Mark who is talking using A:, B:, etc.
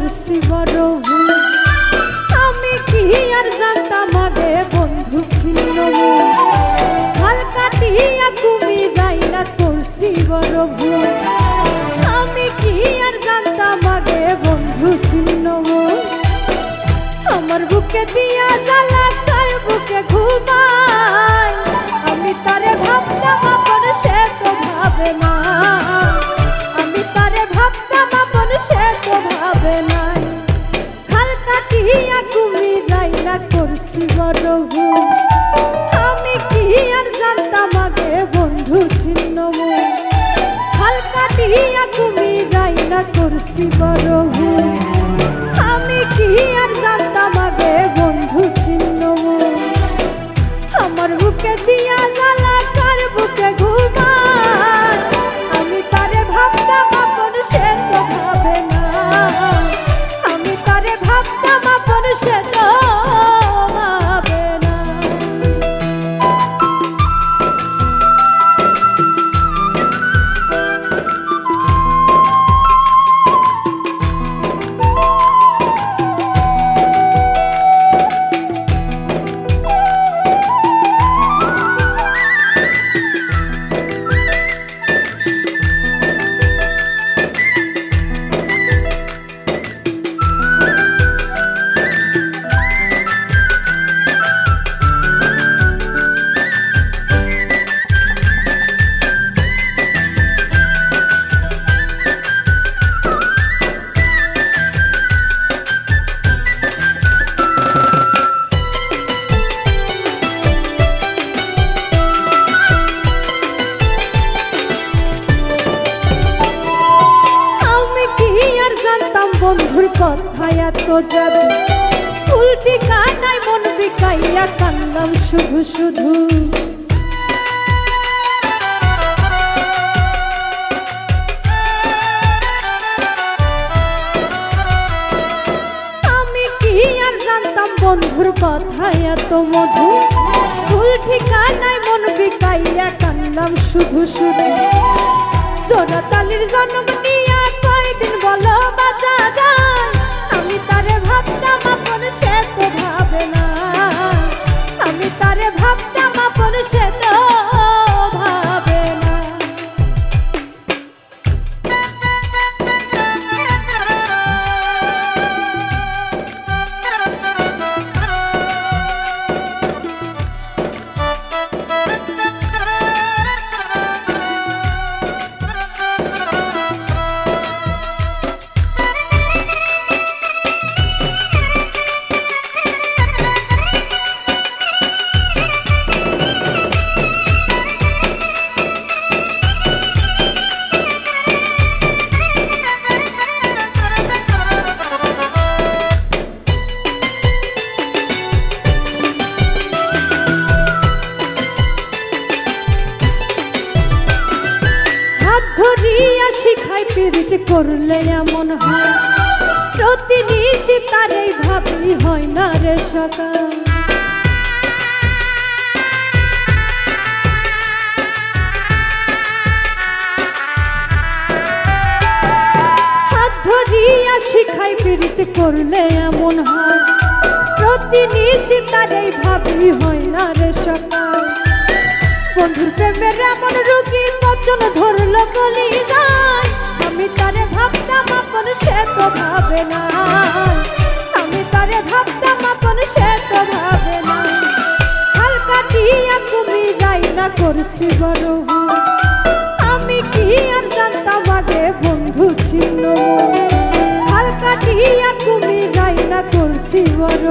A: করছি বড় ভুল। আমি কি আর জানতাম আগে বন্ধু ছিল হালকা দিয়া তুমি গাইলা করছি বড় ভুল। কুমি রাইনা করছি বড় আমি কি আর জানতাম আগে বন্ধু খাল কাটিয়া কুমি রাইনা করছি বড় আমি কি আর জানতাম আগে বন্ধু ছিন্ন আমার বুকে দিয়া জ্বালা কার বুকে এত উল্টি মন বিকাইয়া কান্দাম শুধু শুধু। আমি কি আর জানতাম বন্ধুর কথা এত মধু? ভুল ঠিকানায় মন বিকাইয়া কান্দাম শুধু শুধু। চোরা জন্ম নিয়া কয়দিন বলো বাঁচা পীড়িত করলে এমন হয়? প্রতি নিশি তারেই ভাবি হয় না রে সকাল। শিখাই পীড়িত করলে এমন হয়? প্রতি নিশি তারেই ভাবি হয় না রে সকাল। বন্ধুর প্রেমের এমন রুগী বচন ধরলো গলি সে তো ভাবে না। আমি তারে ভাবতাম আপন সে তো ভাবে না। হালকা দিয়া তুমি যাই না করছি বড় আমি কি আর জানতাম আগে বন্ধু ছিল হালকা দিয়া তুমি যাই না করছি বড়